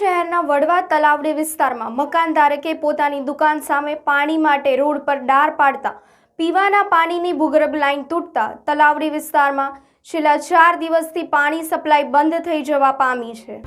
વડવા તલાવડી વિસ્તારમાં મકાન ધારકે પોતાની દુકાન સામે પાણી માટે રોડ પર ડાર પાડતા પીવાના પાણીની ભૂગર્ભ લાઇન તૂટતા તલાવડી વિસ્તારમાં છેલ્લા ચાર દિવસથી પાણી સપ્લાય બંધ થઈ જવા પામી છે.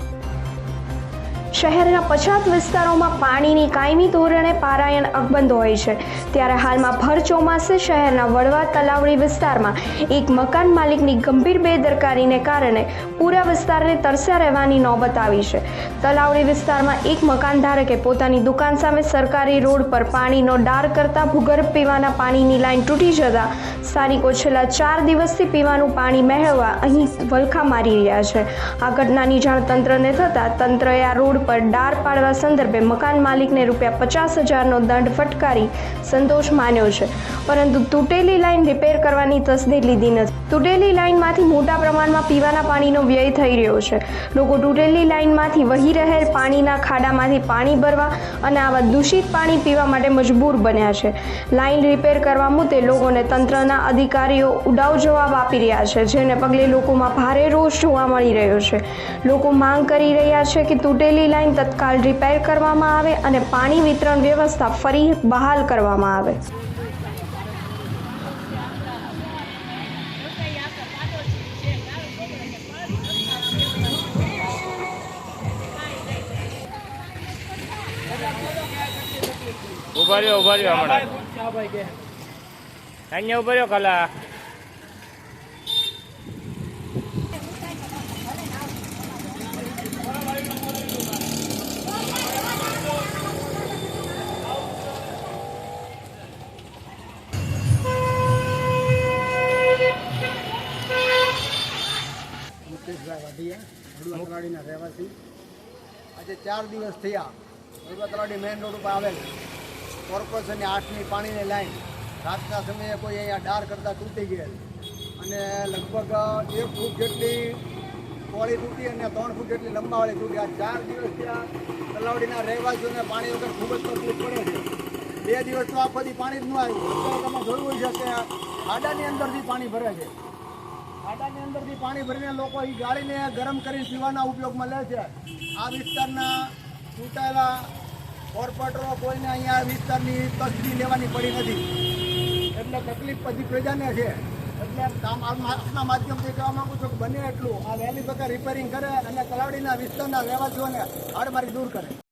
શહેરના પછાત વિસ્તારોમાં પાણીની કાયમી ધોરણે પારાયણ અકબંધ હોય છે. ત્યારે હાલમાં ભર ચોમાસે શહેરના વડવા તલાવડી વિસ્તારમાં એક મકાન માલિકની ગંભીર બેદરકારીને કારણે પૂરા વિસ્તારને તરસ્યા રહેવાની નોબત આવી છે. તલાવડી વિસ્તારમાં એક મકાન ધારકે પોતાની દુકાન સામે સરકારી રોડ પર પાણીનો ડાર કરતા ભૂગર્ભ પીવાના પાણીની લાઈન તૂટી જતા સ્થાનિકો છેલ્લા ચાર દિવસથી પીવાનું પાણી મેળવવા અહીં વલખા મારી રહ્યા છે. આ ઘટનાની જાણ તંત્રને થતાં તંત્રએ આ રોડ પર ડાર પાડવા સંદર્ભે મકાન માલિકને રૂપિયા પચાસ હજારનો દંડ ફટકારી સંતોષ માન્યો છે. પરંતુ તૂટેલી લાઈન રિપેર કરવાની તસદી લીધી નથી. તૂટેલી લાઇનમાંથી મોટા પ્રમાણમાં પીવાના પાણીનો વ્યય થઈ રહ્યો છે. લોકો તૂટેલી લાઇનમાંથી વહી રહેલ પાણીના ખાડામાંથી પાણી ભરવા અને આવા દૂષિત પાણી પીવા માટે મજબૂર બન્યા છે. લાઈન રિપેર કરવા મુદ્દે લોકોને તંત્રના અધિકારીઓ ઉડાવ જવાબ આપી રહ્યા છે, જેને પગલે લોકોમાં ભારે રોષ જોવા મળી રહ્યો છે. લોકો માંગ કરી રહ્યા છે કે તૂટેલી લાઈન તત્કાલ રિપેર કરવામાં આવે અને પાણી વિતરણ વ્યવસ્થા ફરી બહાલ કરવામાં આવે. ઊભા રહ્યો ઊભા રહ્યો હમણાં. અહીંયા ઊભા રહ્યો કલા મુકેશભાઈ વાઢિયા તલાડીના રહેવાસી. આજે ચાર દિવસ થયા હળવા તલાડી મેઇન રોડ ઉપર આવેલ. કોર્પોરેશનની આઠની પાણીની લાઈન રાતના સમયે કોઈ અહીંયા ડાર કરતાં તૂટી ગયેલ. અને લગભગ એક ફૂટ જેટલી પોળી તૂટી અને ત્રણ ફૂટ જેટલી લંબાવાળી તૂટી. આ ચાર દિવસ ત્યાં તલાવડીના રહેવાસીઓને પાણી વગર ખૂબ જ તકલીફ પડે છે. બે દિવસ તો આખો પાણી જ ન આવ્યું તમે જોયું છે કે ખાડાની અંદરથી પાણી ભરે છે. ખાડાની અંદરથી પાણી ભરીને લોકો એ ગાળીને ગરમ કરીને પીવાના ઉપયોગમાં લે છે. આ વિસ્તારના ચૂંટાયેલા કોર્પોરેટરો કોઈને અહીંયા વિસ્તારની તસ્દી લેવાની પડી નથી. એટલે તકલીફ પછી પ્રજાને છે. એટલે આપના માધ્યમથી કહેવા માગું છું કે બને એટલું. આ વહેલી તકે રિપેરિંગ કરે અને તલાવડીના વિસ્તારના રહેવાસીઓને હાડમારી દૂર કરે.